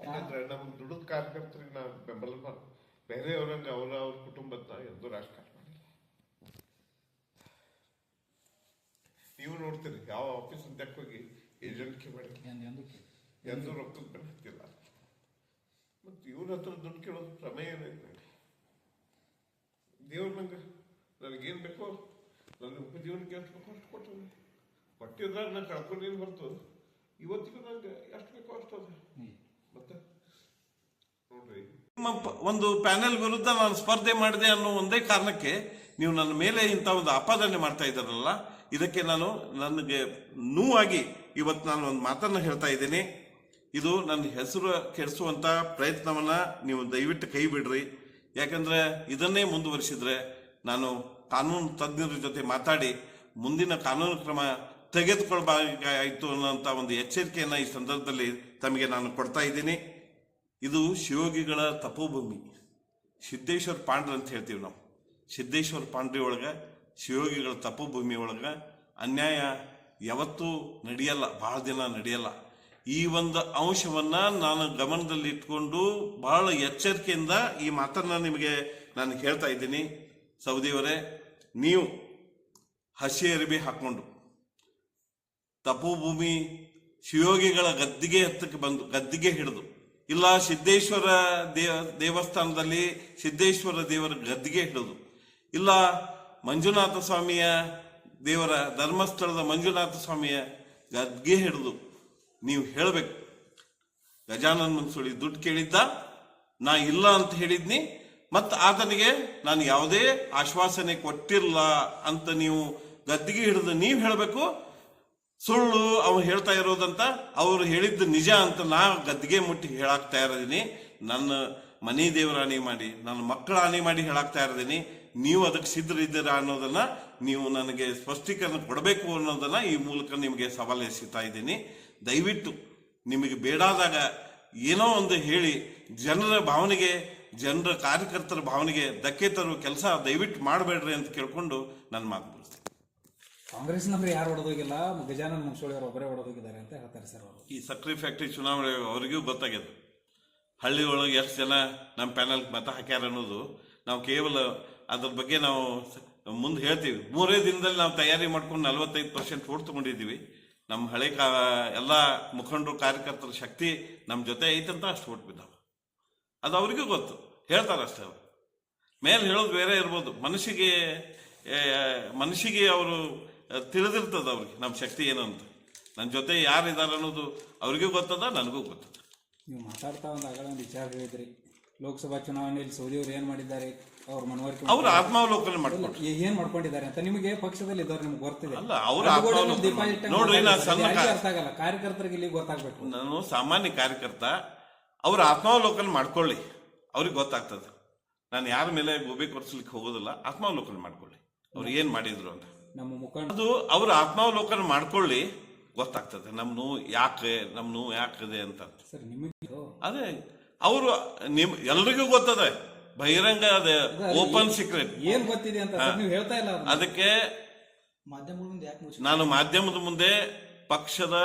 ಯಾಕಂದ್ರೆ ನಮ್ಮ ದುಡಿದ ಕಾರ್ಯಕರ್ತರಿಗೆ ನಾವು ಬೆಂಬಲ ಮಾಡ ಬೇರೆಯವ್ರಂಗೆ ಅವರ ಅವ್ರ ಕುಟುಂಬದ ಎಂದು ರಾಜಕಾರಣ ಮಾಡಿಲ್ಲ. ನೀವು ನೋಡ್ತೀರಿ ಯಾವ ಆಫೀಸ್ ಅಂತ ಹೋಗಿ ಏಜೆಂಟ್ಗೆ ಮಾಡಿ. ಎಂದು ರೊಕ್ಕದ ಬೆಲೆ ಹತ್ತಿಲ್ಲ. ಮತ್ತು ಇವ್ರ ಹತ್ರ ದುಡ್ಡು ಕೇಳೋದು ಪ್ರಮೇಯ ಏನೈತೆ ದೇವ್ರ ನಂಗೆ ನನಗೇನು ಬೇಕೋ ನನ್ನ ಉಪಜೀವನಕ್ಕೆ ಎಷ್ಟು ಬೇಕೋ ಅಷ್ಟು ಕೊಟ್ಟು ಕೊಟ್ಟಿದ್ರೆ ನಾನು ಕಳ್ಕೊಂಡೇನು ಬರ್ತದೆ? ಇವತ್ತಿಗೂ ನನಗೆ ಎಷ್ಟು ಬೇಕೋ ಅಷ್ಟು ಅದ ಒಂದು ಪ್ಯಾನೆಲ್ ವಿರುದ್ಧ ನಾನು ಸ್ಪರ್ಧೆ ಮಾಡಿದೆ ಅನ್ನೋ ಒಂದೇ ಕಾರಣಕ್ಕೆ ನೀವು ನನ್ನ ಮೇಲೆ ಇಂಥ ಒಂದು ಆಪಾದನೆ ಮಾಡ್ತಾ ಇದ್ದಾರಲ್ಲ, ಇದಕ್ಕೆ ನಾನು ನನಗೆ ನೋವಾಗಿ ಇವತ್ತು ನಾನು ಒಂದು ಮಾತನ್ನು ಹೇಳ್ತಾ ಇದ್ದೀನಿ. ಇದು ನನ್ನ ಹೆಸರು ಕೆಡಿಸುವಂತ ಪ್ರಯತ್ನವನ್ನ ನೀವು ದಯವಿಟ್ಟು ಕೈ ಬಿಡ್ರಿ. ಯಾಕಂದ್ರೆ ಇದನ್ನೇ ಮುಂದುವರಿಸಿದ್ರೆ ನಾನು ಕಾನೂನು ತಜ್ಞರ ಜೊತೆ ಮಾತಾಡಿ ಮುಂದಿನ ಕಾನೂನು ಕ್ರಮ ತೆಗೆದುಕೊಳ್ಬೇಕಾಯಿತು ಅನ್ನೋಂಥ ಒಂದು ಎಚ್ಚರಿಕೆಯನ್ನು ಈ ಸಂದರ್ಭದಲ್ಲಿ ತಮಗೆ ನಾನು ಕೊಡ್ತಾ ಇದ್ದೀನಿ. ಇದು ಶಿವಯೋಗಿಗಳ ತಪೋಭೂಮಿ. ಸಿದ್ದೇಶ್ವರ ಪಾಂಡ್ರೆ ಅಂತ ಹೇಳ್ತೀವಿ ನಾವು. ಸಿದ್ದೇಶ್ವರ ಪಾಂಡ್ರಿ ಒಳಗೆ ಶಿವಯೋಗಿಗಳ ತಪೋಭೂಮಿ ಒಳಗೆ ಅನ್ಯಾಯ ಯಾವತ್ತೂ ನಡೆಯಲ್ಲ ಭಾಳ ದಿನ ನಡೆಯಲ್ಲ. ಈ ಒಂದು ಅಂಶವನ್ನು ನಾನು ಗಮನದಲ್ಲಿ ಇಟ್ಕೊಂಡು ಬಹಳ ಎಚ್ಚರಿಕೆಯಿಂದ ಈ ಮಾತನ್ನು ನಿಮಗೆ ನಾನು ಹೇಳ್ತಾ ಇದ್ದೀನಿ. ಸೌದಿಯವರೇ, ನೀವು ಹಸಿ ಅರಿವಿ ಹಾಕೊಂಡು ತಪೋಭೂಮಿ ಶಿವಯೋಗಿಗಳ ಗದ್ದಿಗೆ ಹತ್ತಕ್ಕೆ ಬಂದು, ಗದ್ದಿಗೆ ಹಿಡಿದು. ಇಲ್ಲ, ಸಿದ್ದೇಶ್ವರ ದೇವ, ದೇವಸ್ಥಾನದಲ್ಲಿ ಸಿದ್ದೇಶ್ವರ ದೇವರ ಗದ್ದಿಗೆ ಹಿಡಿದು. ಇಲ್ಲ, ಮಂಜುನಾಥ ಸ್ವಾಮಿಯ ದೇವರ ಧರ್ಮಸ್ಥಳದ ಮಂಜುನಾಥ ಸ್ವಾಮಿಯ ಗದ್ಗೆ ಹಿಡಿದು. ನೀವು ಹೇಳಬೇಕು. ಗಜಾನನ್ ಮನ್ಸುಳಿ ದುಡ್ಡು ಕೇಳಿದ್ದ, ನಾ ಇಲ್ಲ ಅಂತ ಹೇಳಿದ್ನಿ, ಮತ್ತು ಆತನಿಗೆ ನಾನು ಯಾವುದೇ ಆಶ್ವಾಸನೆ ಕೊಟ್ಟಿಲ್ಲ ಅಂತ ನೀವು ಗದ್ದಿಗೆ ಹಿಡಿದು ನೀವು ಹೇಳಬೇಕು. ಸುಳ್ಳು ಅವ್ ಹೇಳ್ತಾ ಇರೋದಂತ ಅವ್ರು ಹೇಳಿದ್ದು ನಿಜ ಅಂತ ನಾ ಗದ್ದಿಗೆ ಮುಟ್ಟಿ ಹೇಳಾಕ್ತಾ ತಯಾರಿದ್ದೀನಿ ನನ್ನ ಮನೆ ದೇವರ ಹಾನಿ ಮಾಡಿ, ನನ್ನ ಮಕ್ಕಳ ಹಾನಿ ಮಾಡಿ ಹೇಳಾಕ್ತಾ ತಯಾರಿದ್ದೀನಿ ನೀವು ಅದಕ್ಕೆ ಸಿದ್ಧರಿದ್ದೀರಾ ಅನ್ನೋದನ್ನ ನೀವು ನನಗೆ ಸ್ಪಷ್ಟೀಕರಣ ಕೊಡಬೇಕು ಅನ್ನೋದನ್ನ ಈ ಮೂಲಕ ನಿಮಗೆ ಸವಾಲು ಎಸಿತಾ ಇದ್ದೀನಿ. ದಯವಿಟ್ಟು ನಿಮಗೆ ಬೇಡಾದಾಗ ಏನೋ ಒಂದು ಹೇಳಿ, ಜನರ ಭಾವನೆಗೆ, ಜನರ ಕಾರ್ಯಕರ್ತರ ಭಾವನೆಗೆ ಧಕ್ಕೆ ತರುವ ಕೆಲಸ ದಯವಿಟ್ಟು ಮಾಡಬೇಡ್ರಿ ಅಂತ ಕೇಳ್ಕೊಂಡು ನನ್ನ ಮಾತು ಕಾಂಗ್ರೆಸ್ನವ್ರು ಯಾರು ಹೊಡೆದೋಗಿಲ್ಲ? ಗಜಾನನ್ ಮುನ್ಸೋಳಿ ಅವರು ಒಬ್ಬರೇ ಹೊಡೆದೋಗಿದ್ದಾರೆ ಅಂತ ಹೇಳ್ತಾರೆ ಸರ್ ಅವರು. ಈ ಸಕ್ರಿ ಫ್ಯಾಕ್ಟ್ರಿ ಚುನಾವಣೆ ಅವರಿಗೂ ಗೊತ್ತಾಗ್ಯದ ಹಳ್ಳಿ ಒಳಗೆ ಎಷ್ಟು ಜನ ನಮ್ಮ ಪ್ಯಾನಲ್ಗೆ ಮತ ಹಾಕ್ಯಾರ ಅನ್ನೋದು ನಾವು ಕೇವಲ ಅದ್ರ ಬಗ್ಗೆ ನಾವು ಮುಂದೆ ಹೇಳ್ತೀವಿ. ಮೂರೇ ದಿನದಲ್ಲಿ ನಾವು ತಯಾರಿ ಮಾಡ್ಕೊಂಡು ನಲವತ್ತೈದು ಪರ್ಸೆಂಟ್ ಓಟ್ ತಗೊಂಡಿದ್ದೀವಿ. ನಮ್ಮ ಹಳೆ ಕಾ, ಎಲ್ಲ ಮುಖಂಡರು, ಕಾರ್ಯಕರ್ತರ ಶಕ್ತಿ ನಮ್ಮ ಜೊತೆ ಐತಂತ ಅಷ್ಟು ಓಟ್ ಬಿದ್ದಾವೆ. ಅದು ಅವರಿಗೂ ಗೊತ್ತು. ಹೇಳ್ತಾರೆ ಅಷ್ಟೇ ಅವರು. ಮೇಲೆ ಹೇಳೋದು ಬೇರೆ ಇರ್ಬೋದು. ಮನಸ್ಸಿಗೆ ಮನಸ್ಸಿಗೆ ಅವರು ತಿಳಿದಿರ್ತದ ಅವ್ರಿಗೆ ನಮ್ಮ ಶಕ್ತಿ ಏನು ಅಂತ. ನನ್ನ ಜೊತೆ ಯಾರು ಇದ್ದಾರೆ ಅನ್ನೋದು ಅವ್ರಿಗೂ ಗೊತ್ತದ ನನಗೂ ಗೊತ್ತದ. ನೀವು ಮಾತಾಡ್ತಾ ಒಂದು ಆಗಲೇ ಒಂದು ವಿಚಾರ ಹೇಳಿದ್ರಿ. ಲೋಕಸಭಾ ಚುನಾವಣೆಯಲ್ಲಿ ಸೌದಿ ಅವರು ಏನು ಮಾಡಿದ್ದಾರೆ ಅವ್ರ ಮನವರಿಕೆ ಅವ್ರು ಆತ್ಮಾವಲೋಕನ ಮಾಡ್ಕೊಂಡು ಏ- ಏನ್ ಮಾಡ್ಕೊಂಡಿದ್ದಾರೆ ಅಂತ ನಿಮಗೆ ಪಕ್ಷದಲ್ಲಿ ಇದ್ದವ್ರು ನಿಮ್ಗೆ ಗೊತ್ತಿದೆ. ಅಲ್ಲ, ಅವ್ರ ಅದು ಕೂಡ ಇಟ್ಟಂಗೆ ನೋಡ್ರಿ, ನಾ ಮಾತಾಡ್ತಾರೆ. ಸಣ್ಣ ಯಾರಿಗೂ ಕಾ- ಅರ್ಥ ಆಗಲ್ಲ. ಕಾರ್ಯಕರ್ತರಿಗೆ ಇಲ್ಲಿ ಗೊತ್ತಾಗ್ಬೇಕು. ನಾನು ಸಾಮಾನ್ಯ ಕಾರ್ಯಕರ್ತ ಅವ್ರ ಆತ್ಮಾವಲೋಕನ ಮಾಡ್ಕೊಳ್ಳಿ. ಅವ್ರಿಗೆ ಗೊತ್ತಾಗ್ತದೆ. ನಾನು ಯಾರ ಮೇಲೆ ಗೋಬಿ ಕೊರ್ಸ್ಲಿಕ್ಕೆ ಹೋಗೋದಿಲ್ಲ ಆತ್ಮಾವಲೋಕನ ಮಾಡ್ಕೊಳ್ಳಿ. ಅವ್ರು ಏನು ಮಾಡಿದ್ರು ಅಂತ. ನಮ್ಮ ಮುಖ ಅದು ಅವರು ಆತ್ಮಾವಲೋಕನ ಮಾಡ್ಕೊಳ್ಳಿ ಗೊತ್ತಾಗ್ತದೆ. ನಮ್ಮ ನೋವು ಯಾಕೆ ನಮ್ಮ ನೋವು ಯಾಕಿದೆ ಅಂತ. ಸರ್ ನಿಮಗೆ ಅದೇ ಅವರು ನಿಮ್ ಎಲ್ರಿಗೂ ಗೊತ್ತದೆ. ಬಹಿರಂಗ ಅದೇ ಓಪನ್ ಸೀಕ್ರೆಟ್. ಏನ್ ಗೊತ್ತಿದೆ ಅಂತ ಸರ್ ನೀವು ಹೇಳ್ತಾ ಇಲ್ಲ ಅದನ್ನ. ಅದಕ್ಕೆ ಮಾಧ್ಯಮಗಳ ಮುಂದೆ ಯಾಕೆ ಮುಚ್ಚಿ ನಾನು ಮಾಧ್ಯಮದ ಮುಂದೆ ಪಕ್ಷದ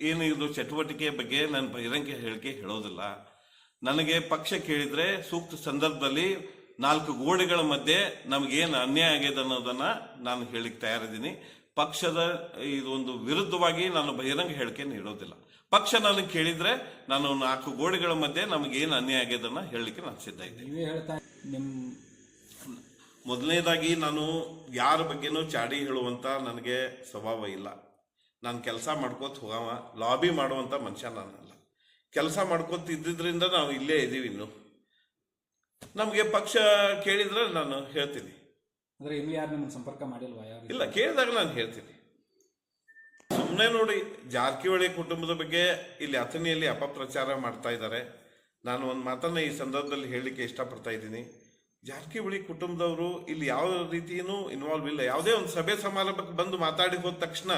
ಏನು ಇದು ಚಟುವಟಿಕೆ ಬಗ್ಗೆ ನಾನು ಬಹಿರಂಗ ಹೇಳಿಕೆ ಹೇಳೋದಿಲ್ಲ. ನನಗೆ ಪಕ್ಷ ಕೇಳಿದ್ರೆ ಸೂಕ್ತ ಸಂದರ್ಭದಲ್ಲಿ ನಾಲ್ಕು ಗೋಡೆಗಳ ಮಧ್ಯೆ ನಮಗೇನು ಅನ್ಯಾಯ ಆಗಿದೆ ಅನ್ನೋದನ್ನ ನಾನು ಹೇಳಿಕ್ ತಯಾರಿದ್ದೀನಿ. ಪಕ್ಷದ ಇದೊಂದು ವಿರುದ್ಧವಾಗಿ ನಾನು ಬಹಿರಂಗ ಹೇಳಿಕೆ ನೀಡೋದಿಲ್ಲ ಪಕ್ಷ ನನಗೆ ಕೇಳಿದ್ರೆ ನಾನು ನಾಲ್ಕು ಗೋಡೆಗಳ ಮಧ್ಯೆ ನಮಗೇನು ಅನ್ಯಾಯ ಆಗ್ಯದನ್ನ ಹೇಳಲಿಕ್ಕೆ ನಾನು ಸಿದ್ಧ ಇದ್ದೀನಿ. ಮೊದಲನೇದಾಗಿ ನಾನು ಯಾರ ಬಗ್ಗೆನೂ ಚಾಡಿ ಹೇಳುವಂತ ನನಗೆ ಸ್ವಭಾವ ಇಲ್ಲ. ನಾನು ಕೆಲಸ ಮಾಡ್ಕೋತ ಹೋಗವ ಲಾಬಿ ಮಾಡುವಂತ ಮನುಷ್ಯ ನಾನಲ್ಲ. ಕೆಲಸ ಮಾಡ್ಕೋತ ಇದ್ದಿದ್ರಿಂದ ನಾವು ಇಲ್ಲೇ ಇದ್ದೀವಿ ಇನ್ನು. ನಮಗೆ ಪಕ್ಷ ಕೇಳಿದ್ರೆ ನಾನು ಹೇಳ್ತೀನಿ. ಅಂದ್ರೆ ಇಲ್ಲಿ ಯಾರು ನಿಮ್ಮನ್ನ ಸಂಪರ್ಕ ಮಾಡಿಲ್ವಾ? ಯಾರು ಇಲ್ಲ ಕೇಳಿದಾಗ ನಾನು ಹೇಳ್ತೀನಿ. ಸುಮ್ಮನೆ ನೋಡಿ ಜಾರಕಿಹೊಳಿ ಕುಟುಂಬದ ಬಗ್ಗೆ ಇಲ್ಲಿ ಅಥಣಿಯಲ್ಲಿ ಅಪಪ್ರಚಾರ ಮಾಡ್ತಾ ಇದ್ದಾರೆ. ನಾನು ಒಂದು ಮಾತನ್ನ ಈ ಸಂದರ್ಭದಲ್ಲಿ ಹೇಳಲಿಕ್ಕೆ ಇಷ್ಟಪಡ್ತಾ ಇದ್ದೀನಿ. ಜಾರಕಿಹೊಳಿ ಕುಟುಂಬದವರು ಇಲ್ಲಿ ಯಾವ ರೀತಿಯೂ ಇನ್ವಾಲ್ವ್ ಇಲ್ಲ. ಯಾವುದೇ ಒಂದು ಸಭೆ ಸಮಾರಂಭಕ್ಕೆ ಬಂದು ಮಾತಾಡಿ ಹೋದ ತಕ್ಷಣ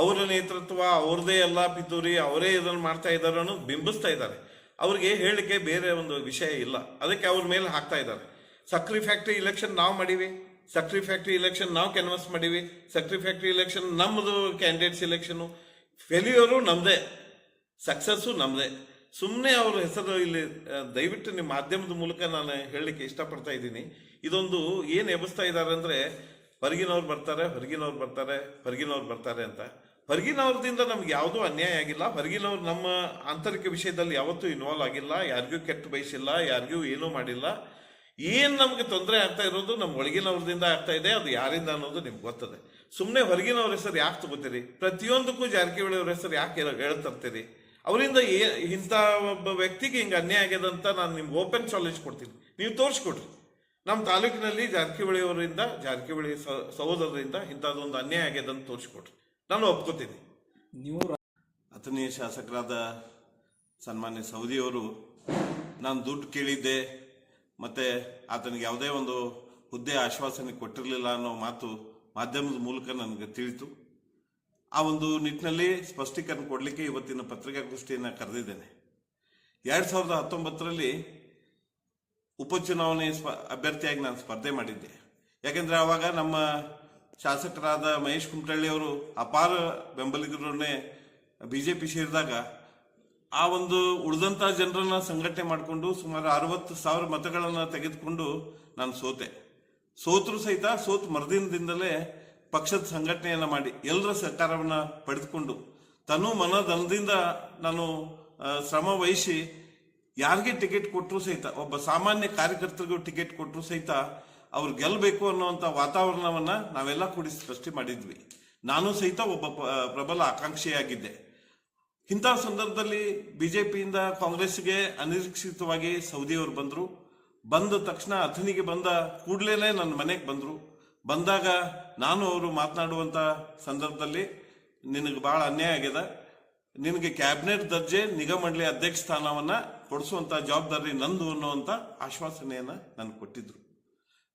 ಅವರ ನೇತೃತ್ವ ಅವ್ರದೇ ಎಲ್ಲ ಪಿತೂರಿ ಅವರೇ ಇದನ್ನು ಮಾಡ್ತಾ ಇದ್ದಾರೆ ಅನ್ನೋದು ಬಿಂಬಿಸ್ತಾ ಇದ್ದಾರೆ. ಅವ್ರಿಗೆ ಹೇಳಲಿಕ್ಕೆ ಬೇರೆ ಒಂದು ವಿಷಯ ಇಲ್ಲ. ಅದಕ್ಕೆ ಅವ್ರ ಮೇಲೆ ಹಾಕ್ತಾ ಇದ್ದಾರೆ. ಸಕ್ರಿ ಫ್ಯಾಕ್ಟ್ರಿ ಇಲೆಕ್ಷನ್ ನಾವು ಮಾಡೀವಿ. ಸಕ್ರಿ ಫ್ಯಾಕ್ಟ್ರಿ ಇಲೆಕ್ಷನ್ ನಾವು ಕ್ಯಾನ್ವಸ್ ಮಾಡೀವಿ. ಸಕ್ರಿ ಫ್ಯಾಕ್ಟ್ರಿ ಇಲೆಕ್ಷನ್ ನಮ್ಮದು ಕ್ಯಾಂಡಿಡೇಟ್ಸ್ ಇಲೆಕ್ಷನ್ ಫೇಲ್ಯೂರು ನಮ್ಮದೇ ಸಕ್ಸಸ್ಸು ನಮ್ಮದೇ ಸುಮ್ಮನೆ ಅವ್ರ ಹೆಸರು ಇಲ್ಲಿ ದಯವಿಟ್ಟು ನಿಮ್ಮ ಮಾಧ್ಯಮದ ಮೂಲಕ ನಾನು ಹೇಳಲಿಕ್ಕೆ ಇಷ್ಟಪಡ್ತಾ ಇದ್ದೀನಿ. ಇದೊಂದು ಏನು ಎಬ್ಬಿಸ್ತಾ ಇದ್ದಾರೆ ಅಂದರೆ ಹೊರಗಿನವ್ರು ಬರ್ತಾರೆ ಹೊರಗಿನವ್ರು ಬರ್ತಾರೆ ಹೊರಗಿನವ್ರು ಬರ್ತಾರೆ ಅಂತ. ಹೊರಗಿನವ್ರದಿಂದ ನಮ್ಗೆ ಯಾವುದೂ ಅನ್ಯಾಯ ಆಗಿಲ್ಲ. ಹೊರಗಿನವ್ರು ನಮ್ಮ ಆಂತರಿಕ ವಿಷಯದಲ್ಲಿ ಯಾವತ್ತೂ ಇನ್ವಾಲ್ವ್ ಆಗಿಲ್ಲ. ಯಾರಿಗೂ ಕೆಟ್ಟ ಬಯಸಿಲ್ಲ. ಯಾರಿಗೂ ಏನೂ ಮಾಡಿಲ್ಲ. ಏನು ನಮಗೆ ತೊಂದರೆ ಆಗ್ತಾ ಇರೋದು ನಮ್ಮ ಒಳಗಿನವ್ರದಿಂದ ಆಗ್ತಾ ಇದೆ. ಅದು ಯಾರಿಂದ ಅನ್ನೋದು ನಿಮ್ಗೆ ಗೊತ್ತದೆ. ಸುಮ್ಮನೆ ಹೊರಗಿನವ್ರ ಹೆಸರು ಯಾಕೆ ತಗೋತೀರಿ? ಪ್ರತಿಯೊಂದಕ್ಕೂ ಜಾರಕಿಹೊಳಿ ಅವ್ರ ಹೆಸರು ಯಾಕೆ ಹೇಳ್ತರ್ತೀರಿ ಅವರಿಂದ ಏ, ಇಂಥ ಒಬ್ಬ ವ್ಯಕ್ತಿಗೆ ಹಿಂಗೆ ಅನ್ಯಾಯ ಆಗ್ಯದ ಅಂತ ನಾನು ನಿಮ್ಗೆ ಓಪನ್ ಚಾಲೆಂಜ್ ಕೊಡ್ತೀನಿ. ನೀವು ತೋರಿಸ್ಕೊಡ್ರಿ. ನಮ್ಮ ತಾಲೂಕಿನಲ್ಲಿ ಜಾರಕಿಹೊಳಿ ಅವರಿಂದ ಜಾರಕಿಹೊಳಿ ಸಹೋದರರಿಂದ ಇಂಥದ್ದೊಂದು ಅನ್ಯಾಯ ಆಗ್ಯದ ಅಂತ ತೋರಿಸ್ಕೊಡ್ರಿ. ನಾನು ಒಪ್ಕೋತೀನಿ. ನೀವು ರಾ- ಶಾಸಕರಾದ ಸನ್ಮಾನ್ಯ ಸೌದಿಯವರು ನಾನು ದುಡ್ಡು ಕೇಳಿದ್ದೆ ಮತ್ತೆ ಆತನಿಗೆ ಯಾವುದೇ ಒಂದು ಹುದ್ದೆ ಆಶ್ವಾಸನೆ ಕೊಟ್ಟಿರಲಿಲ್ಲ ಅನ್ನೋ ಮಾತು ಮಾಧ್ಯಮದ ಮೂಲಕ ನನಗೆ ತಿಳಿತು. ಆ ಒಂದು ನಿಟ್ಟಿನಲ್ಲಿ ಸ್ಪಷ್ಟೀಕರಣ ಕೊಡಲಿಕ್ಕೆ ಇವತ್ತಿನ ಪತ್ರಿಕಾಗೋಷ್ಠಿಯನ್ನು ಕರೆದಿದ್ದೇನೆ. ಎರಡು ಸಾವಿರದ ಹತ್ತೊಂಬತ್ತರಲ್ಲಿ ಉಪಚುನಾವಣೆ ಸ್ಪ ಅಭ್ಯರ್ಥಿಯಾಗಿ ನಾನು ಸ್ಪರ್ಧೆ ಮಾಡಿದ್ದೆ. ಯಾಕೆಂದರೆ ಆವಾಗ ನಮ್ಮ ಶಾಸಕರಾದ ಮಹೇಶ್ ಕುಮಟಳ್ಳಿ ಅವರು ಅಪಾರ ಬೆಂಬಲಿಗರನ್ನೇ ಬಿಜೆಪಿ ಸೇರಿದಾಗ ಆ ಒಂದು ಉಳಿದಂತ ಜನರನ್ನ ಸಂಘಟನೆ ಮಾಡಿಕೊಂಡು ಸುಮಾರು ಅರವತ್ತು ಸಾವಿರ ಮತಗಳನ್ನು ತೆಗೆದುಕೊಂಡು ನಾನು ಸೋತೆ. ಸೋತರು ಸಹಿತ ಸೋತು ಮರದಿನದಿಂದಲೇ ಪಕ್ಷದ ಸಂಘಟನೆಯನ್ನ ಮಾಡಿ, ಎಲ್ಲರ ಸಹಕಾರವನ್ನು ಪಡೆದುಕೊಂಡು, ತನು ಮನದನದಿಂದ ನಾನು ಶ್ರಮ ವಹಿಸಿ ಯಾರಿಗೆ ಟಿಕೆಟ್ ಕೊಟ್ಟರು ಸಹಿತ, ಒಬ್ಬ ಸಾಮಾನ್ಯ ಕಾರ್ಯಕರ್ತರಿಗೂ ಟಿಕೆಟ್ ಕೊಟ್ಟರು ಸಹಿತ ಅವ್ರು ಗೆಲ್ಲಬೇಕು ಅನ್ನುವಂಥ ವಾತಾವರಣವನ್ನು ನಾವೆಲ್ಲ ಕೂಡಿ ಸೃಷ್ಟಿ ಮಾಡಿದ್ವಿ. ನಾನು ಸಹಿತ ಒಬ್ಬ ಪ್ರಬಲ ಆಕಾಂಕ್ಷಿಯಾಗಿದ್ದೆ. ಇಂಥ ಸಂದರ್ಭದಲ್ಲಿ ಬಿಜೆಪಿಯಿಂದ ಕಾಂಗ್ರೆಸ್ಗೆ ಅನಿರೀಕ್ಷಿತವಾಗಿ ಸೌದಿಯವರು ಬಂದರು. ಬಂದ ತಕ್ಷಣ ಅಥಣಿಗೆ ಬಂದ ಕೂಡಲೇ ನನ್ನ ಮನೆಗೆ ಬಂದರು. ಬಂದಾಗ ನಾನು ಅವರು ಮಾತನಾಡುವಂಥ ಸಂದರ್ಭದಲ್ಲಿ ನಿನಗೆ ಭಾಳ ಅನ್ಯಾಯ ಆಗ್ಯದ. ನಿನಗೆ ಕ್ಯಾಬಿನೆಟ್ ದರ್ಜೆ ನಿಗಮ ಮಂಡಳಿ ಅಧ್ಯಕ್ಷ ಸ್ಥಾನವನ್ನು ಕೊಡಿಸುವಂಥ ಜವಾಬ್ದಾರಿ ನಂದು ಅನ್ನುವಂಥ ಆಶ್ವಾಸನೆಯನ್ನು ನನಗೆ ಕೊಟ್ಟಿದ್ರು.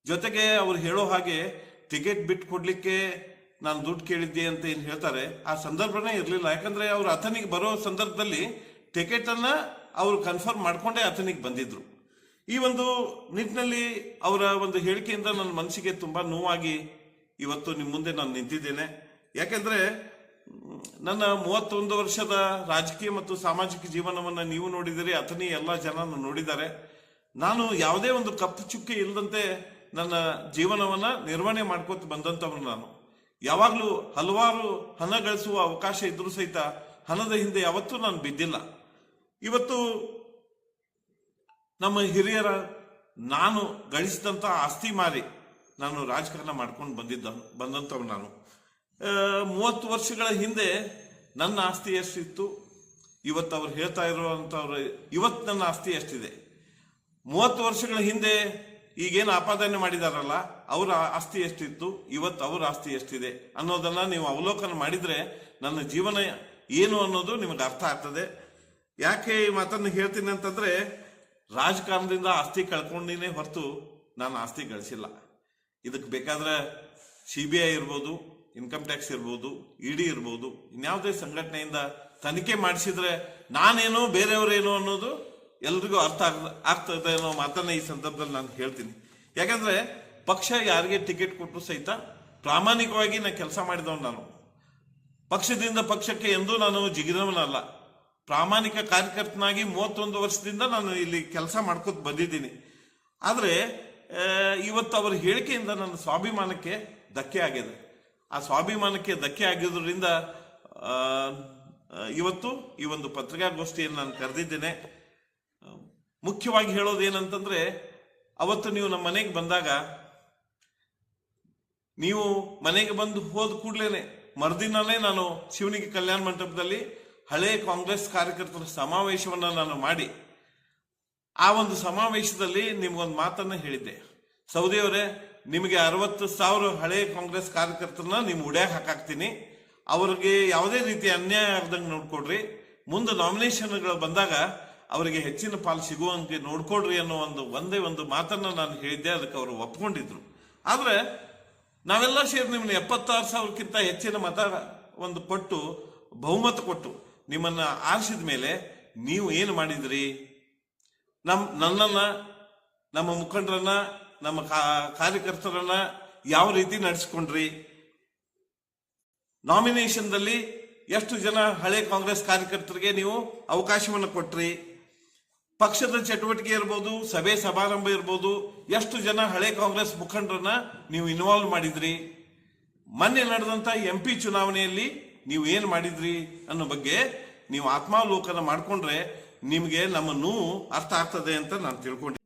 ಜೊತೆಗೆ ಅವ್ರು ಹೇಳೋ ಹಾಗೆ ಟಿಕೆಟ್ ಬಿಟ್ಟು ಕೊಡ್ಲಿಕ್ಕೆ ನಾನು ದುಡ್ಡು ಕೇಳಿದ್ದೆ ಅಂತ ಏನು ಹೇಳ್ತಾರೆ, ಆ ಸಂದರ್ಭನೇ ಇರಲಿಲ್ಲ. ಯಾಕಂದ್ರೆ ಅವ್ರು ಅಥನಿಗೆ ಬರೋ ಸಂದರ್ಭದಲ್ಲಿ ಟಿಕೆಟ್ ಅನ್ನ ಅವರು ಕನ್ಫರ್ಮ್ ಮಾಡಿಕೊಂಡೇ ಅಥನಿಗೆ ಬಂದಿದ್ರು. ಈ ಒಂದು ನಿಟ್ಟಿನಲ್ಲಿ ಅವರ ಒಂದು ಹೇಳಿಕೆಯಿಂದ ನನ್ನ ಮನಸ್ಸಿಗೆ ತುಂಬಾ ನೋವಾಗಿ ಇವತ್ತು ನಿಮ್ಮ ಮುಂದೆ ನಾನು ನಿಂತಿದ್ದೇನೆ. ಯಾಕೆಂದ್ರೆ, ನನ್ನ ಮೂವತ್ತೊಂದು ವರ್ಷದ ರಾಜಕೀಯ ಮತ್ತು ಸಾಮಾಜಿಕ ಜೀವನವನ್ನ ನೀವು ನೋಡಿದಿರಿ, ಅಥನಿ ಎಲ್ಲ ಜನ ನೋಡಿದ್ದಾರೆ. ನಾನು ಯಾವುದೇ ಒಂದು ಕಪ್ಪು ಚುಕ್ಕೆ ಇಲ್ಲದಂತೆ ನನ್ನ ಜೀವನವನ್ನ ನಿರ್ವಹಣೆ ಮಾಡ್ಕೋತ ಬಂದಂತವನು ನಾನು. ಯಾವಾಗಲೂ ಹಲವಾರು ಹಣ ಗಳಿಸುವ ಅವಕಾಶ ಇದ್ರೂ ಸಹಿತ ಹಣದ ಹಿಂದೆ ಯಾವತ್ತೂ ನಾನು ಬಿದ್ದಿಲ್ಲ. ಇವತ್ತು ನಮ್ಮ ಹಿರಿಯರ ನಾನು ಗಳಿಸಿದಂತ ಆಸ್ತಿ ಮಾರಿ ನಾನು ರಾಜಕಾರಣ ಮಾಡ್ಕೊಂಡು ಬಂದಿದ್ದ ಬಂದಂತವ್ ನಾನು. ಮೂವತ್ತು ವರ್ಷಗಳ ಹಿಂದೆ ನನ್ನ ಆಸ್ತಿ ಎಷ್ಟಿತ್ತು? ಇವತ್ತು ಅವ್ರು ಹೇಳ್ತಾ ಇರುವಂತವ್ರ, ಇವತ್ತು ನನ್ನ ಆಸ್ತಿ ಎಷ್ಟಿದೆ? ಮೂವತ್ತು ವರ್ಷಗಳ ಹಿಂದೆ ಈಗೇನು ಆಪಾದನೆ ಮಾಡಿದಾರಲ್ಲ, ಅವರ ಆಸ್ತಿ ಎಷ್ಟಿತ್ತು, ಇವತ್ತು ಅವರ ಆಸ್ತಿ ಎಷ್ಟಿದೆ ಅನ್ನೋದನ್ನ ನೀವು ಅವಲೋಕನ ಮಾಡಿದ್ರೆ ನನ್ನ ಜೀವನ ಏನು ಅನ್ನೋದು ನಿಮಗೆ ಅರ್ಥ ಆಗ್ತದೆ. ಯಾಕೆ ಈ ಮಾತನ್ನು ಹೇಳ್ತೀನಿ ಅಂತಂದ್ರೆ, ರಾಜಕಾರಣದಿಂದ ಆಸ್ತಿ ಕಳ್ಕೊಂಡಿನೇ ಹೊರತು ನಾನು ಆಸ್ತಿ ಗಳಿಸಿಲ್ಲ. ಇದಕ್ಕೆ ಬೇಕಾದ್ರೆ ಸಿ ಬಿ ಐ ಇರ್ಬೋದು, ಇನ್ಕಮ್ ಟ್ಯಾಕ್ಸ್ ಇರ್ಬೋದು ಇಡಿ ಇರ್ಬೋದು, ಇನ್ಯಾವುದೇ ಸಂಘಟನೆಯಿಂದ ತನಿಖೆ ಮಾಡಿಸಿದ್ರೆ ನಾನೇನು ಬೇರೆಯವರೇನು ಅನ್ನೋದು ಎಲ್ರಿಗೂ ಅರ್ಥ ಆಗ್ ಆಗ್ತದೆ ಅನ್ನೋ ಮಾತನ್ನ ಈ ಸಂದರ್ಭದಲ್ಲಿ ನಾನು ಹೇಳ್ತೀನಿ. ಯಾಕಂದ್ರೆ ಪಕ್ಷ ಯಾರಿಗೆ ಟಿಕೆಟ್ ಕೊಟ್ಟರು ಸಹಿತ ಪ್ರಾಮಾಣಿಕವಾಗಿ ನಾನು ಕೆಲಸ ಮಾಡಿದವನು ನಾನು. ಪಕ್ಷದಿಂದ ಪಕ್ಷಕ್ಕೆ ಎಂದೂ ನಾನು ಜಿಗಿದವನಲ್ಲ. ಪ್ರಾಮಾಣಿಕ ಕಾರ್ಯಕರ್ತನಾಗಿ ಮೂವತ್ತೊಂದು ವರ್ಷದಿಂದ ನಾನು ಇಲ್ಲಿ ಕೆಲಸ ಮಾಡ್ಕೊತ ಬಂದಿದ್ದೀನಿ. ಆದರೆ ಇವತ್ತು ಅವರ ಹೇಳಿಕೆಯಿಂದ ನನ್ನ ಸ್ವಾಭಿಮಾನಕ್ಕೆ ಧಕ್ಕೆ ಆಗಿದೆ. ಆ ಸ್ವಾಭಿಮಾನಕ್ಕೆ ಧಕ್ಕೆ ಆಗಿರೋದ್ರಿಂದ ಇವತ್ತು ಈ ಒಂದು ಪತ್ರಿಕಾಗೋಷ್ಠಿಯನ್ನು ನಾನು ಕರೆದಿದ್ದೇನೆ. ಮುಖ್ಯವಾಗಿ ಹೇಳೋದು ಏನಂತಂದ್ರೆ, ಅವತ್ತು ನೀವು ನಮ್ಮ ಮನೆಗೆ ಬಂದಾಗ, ನೀವು ಮನೆಗೆ ಬಂದು ಹೋದ ಕೂಡ್ಲೇನೆ, ಮರುದಿನನೇ ನಾನು ಶಿವನಿಗೆ ಕಲ್ಯಾಣ ಮಂಟಪದಲ್ಲಿ ಹಳೆ ಕಾಂಗ್ರೆಸ್ ಕಾರ್ಯಕರ್ತರ ಸಮಾವೇಶವನ್ನು ನಾನು ಮಾಡಿ, ಆ ಒಂದು ಸಮಾವೇಶದಲ್ಲಿ ನಿಮ್ಗೊಂದು ಮಾತನ್ನ ಹೇಳಿದ್ದೆ. ಸೌದಿಯವರೇ ನಿಮಗೆ ಅರವತ್ತು ಸಾವಿರ ಹಳೆ ಕಾಂಗ್ರೆಸ್ ಕಾರ್ಯಕರ್ತರನ್ನ ನಿಮ್ ಉಡ್ಯಾಗ ಹಾಕಾಕ್ತೀನಿ. ಅವ್ರಿಗೆ ಯಾವುದೇ ರೀತಿ ಅನ್ಯಾಯ ಆಗ್ದಂಗೆ ನೋಡ್ಕೊಡ್ರಿ. ಮುಂದೆ ನಾಮಿನೇಷನ್ಗಳು ಬಂದಾಗ ಅವರಿಗೆ ಹೆಚ್ಚಿನ ಪಾಲು ಸಿಗುವಂತೆ ನೋಡ್ಕೊಡ್ರಿ ಅನ್ನೋ ಒಂದು ಒಂದೇ ಒಂದು ಮಾತನ್ನ ನಾನು ಹೇಳಿದ್ದೆ, ಅದಕ್ಕೆ ಅವರು ಒಪ್ಕೊಂಡಿದ್ರು. ಆದ್ರೆ ನಾವೆಲ್ಲ ಸೇರಿ ನಿಮ್ಮನ್ನ ಎಪ್ಪತ್ತಾರು ಸಾವಿರಕ್ಕಿಂತ ಹೆಚ್ಚಿನ ಮತ ಒಂದು ಕೊಟ್ಟು ಬಹುಮತ ಕೊಟ್ಟು ನಿಮ್ಮನ್ನ ಆರಿಸಿದ ಮೇಲೆ ನೀವು ಏನು ಮಾಡಿದ್ರಿ? ನಮ್ಮ ನನ್ನನ್ನ, ನಮ್ಮ ಮುಖಂಡರನ್ನ, ನಮ್ಮ ಕಾರ್ಯಕರ್ತರನ್ನ ಯಾವ ರೀತಿ ನಡೆಸ್ಕೊಂಡ್ರಿ? ನಾಮಿನೇಷನ್ದಲ್ಲಿ ಎಷ್ಟು ಜನ ಹಳೆ ಕಾಂಗ್ರೆಸ್ ಕಾರ್ಯಕರ್ತರಿಗೆ ನೀವು ಅವಕಾಶವನ್ನು ಕೊಟ್ರಿ? ಪಕ್ಷದ ಚಟುವಟಿಕೆ ಇರ್ಬೋದು, ಸಭೆ ಸಮಾರಂಭ ಇರ್ಬೋದು, ಎಷ್ಟು ಜನ ಹಳೆ ಕಾಂಗ್ರೆಸ್ ಮುಖಂಡರನ್ನ ನೀವು ಇನ್ವಾಲ್ವ್ ಮಾಡಿದ್ರಿ? ಮೊನ್ನೆ ನಡೆದಂತ ಎಂ ಪಿ ಚುನಾವಣೆಯಲ್ಲಿ ನೀವು ಏನು ಮಾಡಿದ್ರಿ ಅನ್ನೋ ಬಗ್ಗೆ ನೀವು ಆತ್ಮಾವಲೋಕನ ಮಾಡ್ಕೊಂಡ್ರೆ ನಿಮಗೆ ನಮ್ಮ ನೋವು ಅರ್ಥ ಆಗ್ತದೆ ಅಂತ ನಾನು ತಿಳ್ಕೊಂಡೆ